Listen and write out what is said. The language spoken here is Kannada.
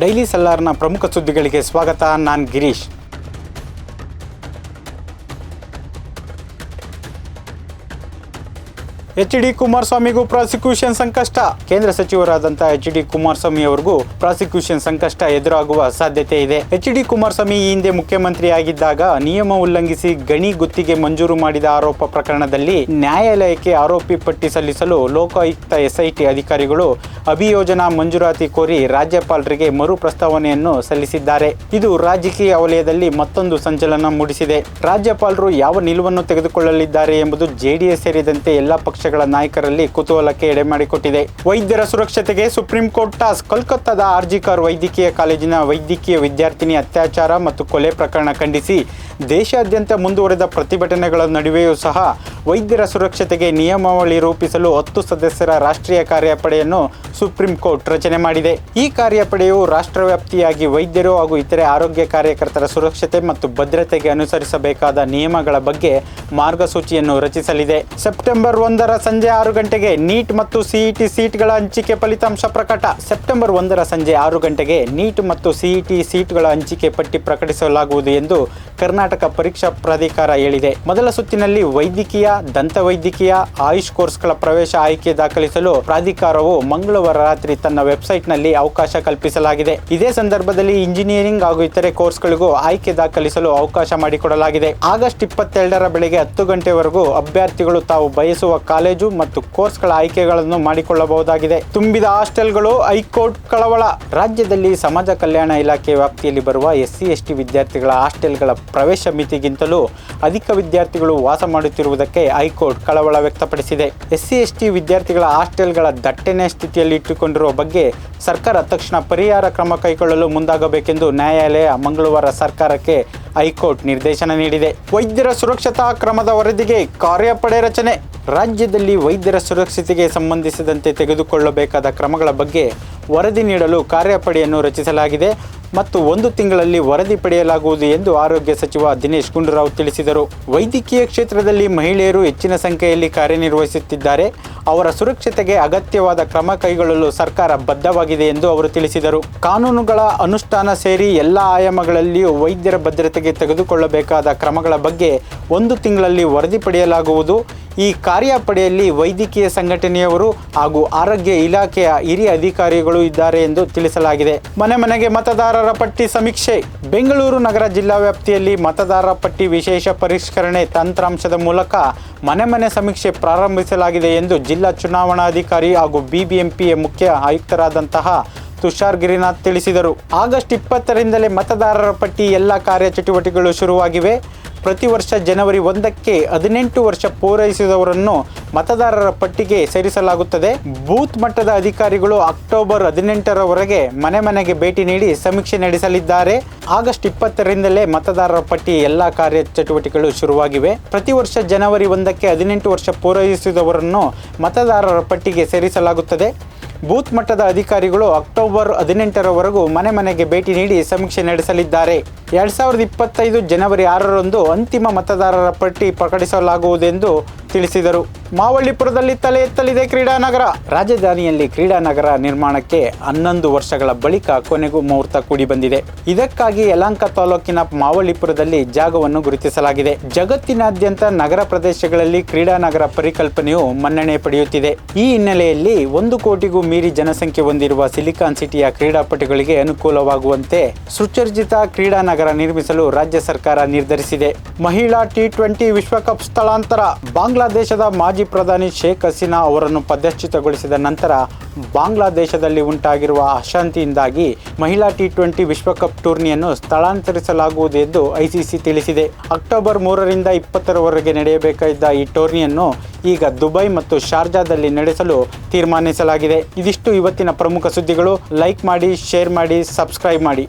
ಡೈಲಿ ಸಲ್ಲಾರ್ನ ಪ್ರಮುಖ ಸುದ್ದಿಗಳಿಗೆ ಸ್ವಾಗತ. ನಾನು ಗಿರೀಶ್. ಎಚ್ ಡಿ ಕುಮಾರಸ್ವಾಮಿಗೂ ಪ್ರಾಸಿಕ್ಯೂಷನ್ ಸಂಕಷ್ಟ. ಕೇಂದ್ರ ಸಚಿವರಾದಂತಹ ಎಚ್ ಡಿ ಕುಮಾರಸ್ವಾಮಿ ಅವರಿಗೂ ಪ್ರಾಸಿಕ್ಯೂಷನ್ ಸಂಕಷ್ಟ ಎದುರಾಗುವ ಸಾಧ್ಯತೆ ಇದೆ. ಎಚ್ ಡಿ ಕುಮಾರಸ್ವಾಮಿ ಈ ಹಿಂದೆ ಮುಖ್ಯಮಂತ್ರಿ ಆಗಿದ್ದಾಗ ನಿಯಮ ಉಲ್ಲಂಘಿಸಿ ಗಣಿ ಗುತ್ತಿಗೆ ಮಂಜೂರು ಮಾಡಿದ ಆರೋಪ ಪ್ರಕರಣದಲ್ಲಿ ನ್ಯಾಯಾಲಯಕ್ಕೆ ಆರೋಪಿ ಪಟ್ಟಿ ಸಲ್ಲಿಸಲು ಲೋಕಾಯುಕ್ತ ಎಸ್ಐಟಿ ಅಧಿಕಾರಿಗಳು ಅಭಿಯೋಜನಾ ಮಂಜೂರಾತಿ ಕೋರಿ ರಾಜ್ಯಪಾಲರಿಗೆ ಮರು ಪ್ರಸ್ತಾವನೆಯನ್ನು ಸಲ್ಲಿಸಿದ್ದಾರೆ. ಇದು ರಾಜಕೀಯ ವಲಯದಲ್ಲಿ ಮತ್ತೊಂದು ಸಂಚಲನ ಮೂಡಿಸಿದೆ. ರಾಜ್ಯಪಾಲರು ಯಾವ ನಿಲುವನ್ನು ತೆಗೆದುಕೊಳ್ಳಲಿದ್ದಾರೆ ಎಂಬುದು ಜೆಡಿಎಸ್ ಸೇರಿದಂತೆ ಎಲ್ಲ ಪಕ್ಷಗಳ ನಾಯಕರಲ್ಲಿ ಕುತೂಹಲಕ್ಕೆ ಎಡೆ ಮಾಡಿಕೊಟ್ಟಿದೆ. ವೈದ್ಯರ ಸುರಕ್ಷತೆಗೆ ಸುಪ್ರೀಂ ಕೋರ್ಟ್ ಟಾಸ್ ಕೋಲ್ಕತ್ತಾದ ಆರ್ಜಿಕಾರ್ ವೈದ್ಯಕೀಯ ಕಾಲೇಜಿನ ವೈದ್ಯಕೀಯ ವಿದ್ಯಾರ್ಥಿನಿ ಅತ್ಯಾಚಾರ ಮತ್ತು ಕೊಲೆ ಪ್ರಕರಣ ಖಂಡಿಸಿ ದೇಶಾದ್ಯಂತ ಮುಂದುವರೆದ ಪ್ರತಿಭಟನೆಗಳ ನಡುವೆಯೂ ಸಹ ವೈದ್ಯರ ಸುರಕ್ಷತೆಗೆ ನಿಯಮಾವಳಿ ರೂಪಿಸಲು ಹತ್ತು ಸದಸ್ಯರ ರಾಷ್ಟ್ರೀಯ ಕಾರ್ಯಪಡೆಯನ್ನು ಸುಪ್ರೀಂ ಕೋರ್ಟ್ ರಚನೆ ಮಾಡಿದೆ. ಈ ಕಾರ್ಯಪಡೆಯು ರಾಷ್ಟ್ರವ್ಯಾಪ್ತಿಯಾಗಿ ವೈದ್ಯರು ಹಾಗೂ ಇತರೆ ಆರೋಗ್ಯ ಕಾರ್ಯಕರ್ತರ ಸುರಕ್ಷತೆ ಮತ್ತು ಭದ್ರತೆಗೆ ಅನುಸರಿಸಬೇಕಾದ ನಿಯಮಗಳ ಬಗ್ಗೆ ಮಾರ್ಗಸೂಚಿಯನ್ನು ರಚಿಸಲಿದೆ. ಸೆಪ್ಟೆಂಬರ್ ಒಂದರ ಸಂಜೆ ಆರು ಗಂಟೆಗೆ ನೀಟ್ ಮತ್ತು ಸಿಇಟಿ ಸೀಟ್ಗಳ ಹಂಚಿಕೆ ಫಲಿತಾಂಶ ಪ್ರಕಟ. ಸೆಪ್ಟೆಂಬರ್ ಒಂದರ ಸಂಜೆ ಆರು ಗಂಟೆಗೆ ನೀಟ್ ಮತ್ತು ಸಿಇಟಿ ಸೀಟ್ಗಳ ಹಂಚಿಕೆ ಪಟ್ಟಿ ಪ್ರಕಟಿಸಲಾಗುವುದು ಎಂದು ಕರ್ನಾಟಕ ಪರೀಕ್ಷಾ ಪ್ರಾಧಿಕಾರ ಹೇಳಿದೆ. ಮೊದಲ ಸುತ್ತಿನಲ್ಲಿ ವೈದ್ಯಕೀಯ ದಂತವೈದ್ಯಕೀಯ ಆಯುಷ್ ಕೋರ್ಸ್ಗಳ ಪ್ರವೇಶ ಆಯ್ಕೆ ದಾಖಲಿಸಲು ಪ್ರಾಧಿಕಾರವು ಮಂಗಳವಾರ ರಾತ್ರಿ ತನ್ನ ವೆಬ್ಸೈಟ್ನಲ್ಲಿ ಅವಕಾಶ ಕಲ್ಪಿಸಲಾಗಿದೆ. ಇದೇ ಸಂದರ್ಭದಲ್ಲಿ ಇಂಜಿನಿಯರಿಂಗ್ ಹಾಗೂ ಇತರೆ ಕೋರ್ಸ್ಗಳಿಗೂ ಆಯ್ಕೆ ದಾಖಲಿಸಲು ಅವಕಾಶ ಮಾಡಿಕೊಡಲಾಗಿದೆ. ಆಗಸ್ಟ್ ಇಪ್ಪತ್ತೆರಡರ ಬೆಳಗ್ಗೆ ಹತ್ತು ಗಂಟೆವರೆಗೂ ಅಭ್ಯರ್ಥಿಗಳು ತಾವು ಬಯಸುವ ಕಾಲೇಜು ಮತ್ತು ಕೋರ್ಸ್ಗಳ ಆಯ್ಕೆಗಳನ್ನು ಮಾಡಿಕೊಳ್ಳಬಹುದಾಗಿದೆ. ತುಂಬಿದ ಹಾಸ್ಟೆಲ್ಗಳು, ಹೈಕೋರ್ಟ್ ಕಳವಳ. ರಾಜ್ಯದಲ್ಲಿ ಸಮಾಜ ಕಲ್ಯಾಣ ಇಲಾಖೆ ವ್ಯಾಪ್ತಿಯಲ್ಲಿ ಬರುವ ಎಸ್ಸಿ, ಎಸ್ಟಿ ವಿದ್ಯಾರ್ಥಿಗಳ ಹಾಸ್ಟೆಲ್ಗಳ ಪ್ರವೇಶ ಮಿತಿಗಿಂತಲೂ ಅಧಿಕ ವಿದ್ಯಾರ್ಥಿಗಳು ವಾಸ ಮಾಡುತ್ತಿರುವುದಕ್ಕೆ ಹೈಕೋರ್ಟ್ ಕಳವಳ ವ್ಯಕ್ತಪಡಿಸಿದೆ. ಎಸ್ಸಿ, ಎಸ್ಟಿ ವಿದ್ಯಾರ್ಥಿಗಳ ಹಾಸ್ಟೆಲ್ಗಳ ದಟ್ಟಣೆ ಸ್ಥಿತಿಯಲ್ಲಿ ಇಟ್ಟುಕೊಂಡಿರುವ ಬಗ್ಗೆ ಸರ್ಕಾರ ತಕ್ಷಣ ಪರಿಹಾರ ಕ್ರಮ ಕೈಗೊಳ್ಳಲು ಮುಂದಾಗಬೇಕೆಂದು ನ್ಯಾಯಾಲಯ ಮಂಗಳವಾರ ಸರ್ಕಾರಕ್ಕೆ ಹೈಕೋರ್ಟ್ ನಿರ್ದೇಶನ ನೀಡಿದೆ. ವೈದ್ಯರ ಸುರಕ್ಷತಾ ಕ್ರಮದ ವರದಿಗೆ ಕಾರ್ಯಪಡೆ ರಚನೆ. ರಾಜ್ಯದಲ್ಲಿ ವೈದ್ಯರ ಸುರಕ್ಷತೆಗೆ ಸಂಬಂಧಿಸಿದಂತೆ ತೆಗೆದುಕೊಳ್ಳಬೇಕಾದ ಕ್ರಮಗಳ ಬಗ್ಗೆ ವರದಿ ನೀಡಲು ಕಾರ್ಯಪಡೆಯನ್ನು ರಚಿಸಲಾಗಿದೆ. ಮತ್ತು ಒಂದು ತಿಂಗಳಲ್ಲಿ ವರದಿ ಪಡೆಯಲಾಗುವುದು ಎಂದು ಆರೋಗ್ಯ ಸಚಿವ ದಿನೇಶ್ ಗುಂಡೂರಾವ್ ತಿಳಿಸಿದರು. ವೈದ್ಯಕೀಯ ಕ್ಷೇತ್ರದಲ್ಲಿ ಮಹಿಳೆಯರು ಹೆಚ್ಚಿನ ಸಂಖ್ಯೆಯಲ್ಲಿ ಕಾರ್ಯನಿರ್ವಹಿಸುತ್ತಿದ್ದಾರೆ. ಅವರ ಸುರಕ್ಷತೆಗೆ ಅಗತ್ಯವಾದ ಕ್ರಮ ಕೈಗೊಳ್ಳಲು ಸರ್ಕಾರ ಬದ್ಧವಾಗಿದೆ ಎಂದು ಅವರು ತಿಳಿಸಿದರು. ಕಾನೂನುಗಳ ಅನುಷ್ಠಾನ ಸೇರಿ ಎಲ್ಲ ಆಯಾಮಗಳಲ್ಲಿಯೂ ವೈದ್ಯರ ಭದ್ರತೆಗೆ ತೆಗೆದುಕೊಳ್ಳಬೇಕಾದ ಕ್ರಮಗಳ ಬಗ್ಗೆ ಒಂದು ತಿಂಗಳಲ್ಲಿ ವರದಿ ಪಡೆಯಲಾಗುವುದು. ಈ ಕಾರ್ಯಪಡೆಯಲ್ಲಿ ವೈದ್ಯಕೀಯ ಸಂಘಟನೆಯವರು ಹಾಗೂ ಆರೋಗ್ಯ ಇಲಾಖೆಯ ಹಿರಿಯ ಅಧಿಕಾರಿಗಳು ಇದ್ದಾರೆ ಎಂದು ತಿಳಿಸಲಾಗಿದೆ. ಮನೆ ಮನೆಗೆ ಮತದಾರರ ಪಟ್ಟಿ ಸಮೀಕ್ಷೆ. ಬೆಂಗಳೂರು ನಗರ ಜಿಲ್ಲಾ ವ್ಯಾಪ್ತಿಯಲ್ಲಿ ಮತದಾರರ ಪಟ್ಟಿ ವಿಶೇಷ ಪರಿಷ್ಕರಣೆ ತಂತ್ರಾಂಶದ ಮೂಲಕ ಮನೆ ಮನೆ ಸಮೀಕ್ಷೆ ಪ್ರಾರಂಭಿಸಲಾಗಿದೆ ಎಂದು ಜಿಲ್ಲಾ ಚುನಾವಣಾಧಿಕಾರಿ ಹಾಗೂ ಬಿಬಿಎಂಪಿಯ ಮುಖ್ಯ ಆಯುಕ್ತರಾದಂತಹ ತುಷಾರ್ ಗಿರಿನಾಥ್ ತಿಳಿಸಿದರು. ಆಗಸ್ಟ್ ಇಪ್ಪತ್ತರಿಂದಲೇ ಮತದಾರರ ಪಟ್ಟಿ ಎಲ್ಲ ಕಾರ್ಯಚಟುವಟಿಕೆಗಳು ಶುರುವಾಗಿವೆ. ಪ್ರತಿ ವರ್ಷ ಜನವರಿ ಒಂದಕ್ಕೆ ಹದಿನೆಂಟು ವರ್ಷ ಪೂರೈಸಿದವರನ್ನು ಮತದಾರರ ಪಟ್ಟಿಗೆ ಸೇರಿಸಲಾಗುತ್ತದೆ. ಬೂತ್ ಮಟ್ಟದ ಅಧಿಕಾರಿಗಳು ಅಕ್ಟೋಬರ್ ಹದಿನೆಂಟರವರೆಗೆ ಮನೆ ಮನೆಗೆ ಭೇಟಿ ನೀಡಿ ಸಮೀಕ್ಷೆ ನಡೆಸಲಿದ್ದಾರೆ. ಆಗಸ್ಟ್ ಇಪ್ಪತ್ತರಿಂದಲೇ ಮತದಾರರ ಪಟ್ಟಿ ಎಲ್ಲ ಕಾರ್ಯಚಟುವಟಿಕೆಗಳು ಶುರುವಾಗಿವೆ. ಪ್ರತಿ ವರ್ಷ ಜನವರಿ ಒಂದಕ್ಕೆ ಹದಿನೆಂಟು ವರ್ಷ ಪೂರೈಸಿದವರನ್ನು ಮತದಾರರ ಪಟ್ಟಿಗೆ ಸೇರಿಸಲಾಗುತ್ತದೆ. ಬೂತ್ ಮಟ್ಟದ ಅಧಿಕಾರಿಗಳು ಅಕ್ಟೋಬರ್ ಹದಿನೆಂಟರವರೆಗೂ ಮನೆ ಮನೆಗೆ ಭೇಟಿ ನೀಡಿ ಸಮೀಕ್ಷೆ ನಡೆಸಲಿದ್ದಾರೆ. ಎರಡ್ ಸಾವಿರದ ಇಪ್ಪತ್ತೈದು ಜನವರಿ ಆರರಂದು ಅಂತಿಮ ಮತದಾರರ ಪಟ್ಟಿ ಪ್ರಕಟಿಸಲಾಗುವುದೆಂದು ತಿಳಿಸಿದರು. ಮಾವಳ್ಳಿಪುರದಲ್ಲಿ ತಲೆ ಎತ್ತಲಿದೆ ಕ್ರೀಡಾನಗರ. ರಾಜಧಾನಿಯಲ್ಲಿ ಕ್ರೀಡಾನಗರ ನಿರ್ಮಾಣಕ್ಕೆ ಹನ್ನೊಂದು ವರ್ಷಗಳ ಬಳಿಕ ಕೊನೆಗೂ ಮುಹೂರ್ತ ಕೂಡಿ ಬಂದಿದೆ ಇದಕ್ಕಾಗಿ ಯಲಹಂಕ ತಾಲೂಕಿನ ಮಾವಳ್ಳಿಪುರದಲ್ಲಿ ಜಾಗವನ್ನು ಗುರುತಿಸಲಾಗಿದೆ. ಜಗತ್ತಿನಾದ್ಯಂತ ನಗರ ಪ್ರದೇಶಗಳಲ್ಲಿ ಕ್ರೀಡಾನಗರ ಪರಿಕಲ್ಪನೆಯು ಮನ್ನಣೆ ಪಡೆಯುತ್ತಿದೆ. ಈ ಹಿನ್ನೆಲೆಯಲ್ಲಿ ಒಂದು ಕೋಟಿಗೂ ಮೀರಿ ಜನಸಂಖ್ಯೆ ಹೊಂದಿರುವ ಸಿಲಿಕಾನ್ ಸಿಟಿಯ ಕ್ರೀಡಾಪಟುಗಳಿಗೆ ಅನುಕೂಲವಾಗುವಂತೆ ಸುಚರ್ಜಿತ ಕ್ರೀಡಾನಗರ ನಿರ್ಮಿಸಲು ರಾಜ್ಯ ಸರ್ಕಾರ ನಿರ್ಧರಿಸಿದೆ. ಮಹಿಳಾ ಟಿ ಟ್ವೆಂಟಿ ವಿಶ್ವಕಪ್ ಸ್ಥಳಾಂತರ. ಬಾಂಗ್ಲಾದೇಶದ ಮಾಜಿ ಪ್ರಧಾನಿ ಶೇಖ್ ಹಸೀನಾ ಅವರನ್ನು ಪದಚ್ಯುತಗೊಳಿಸಿದ ನಂತರ ಬಾಂಗ್ಲಾದೇಶದಲ್ಲಿ ಉಂಟಾಗಿರುವ ಅಶಾಂತಿಯಿಂದಾಗಿ ಮಹಿಳಾ ಟಿ ಟ್ವೆಂಟಿ ವಿಶ್ವಕಪ್ ಟೂರ್ನಿಯನ್ನು ಸ್ಥಳಾಂತರಿಸಲಾಗುವುದು ಎಂದು ಐಸಿಸಿ ತಿಳಿಸಿದೆ. ಅಕ್ಟೋಬರ್ ಮೂರರಿಂದ ಇಪ್ಪತ್ತರವರೆಗೆ ನಡೆಯಬೇಕಾಗಿದ್ದ ಈ ಟೂರ್ನಿಯನ್ನು ಈಗ ದುಬೈ ಮತ್ತು ಶಾರ್ಜಾದಲ್ಲಿ ನಡೆಸಲು ತೀರ್ಮಾನಿಸಲಾಗಿದೆ. ಇದಿಷ್ಟು ಇವತ್ತಿನ ಪ್ರಮುಖ ಸುದ್ದಿಗಳು. ಲೈಕ್ ಮಾಡಿ, ಶೇರ್ ಮಾಡಿ, ಸಬ್ಸ್ಕ್ರೈಬ್ ಮಾಡಿ.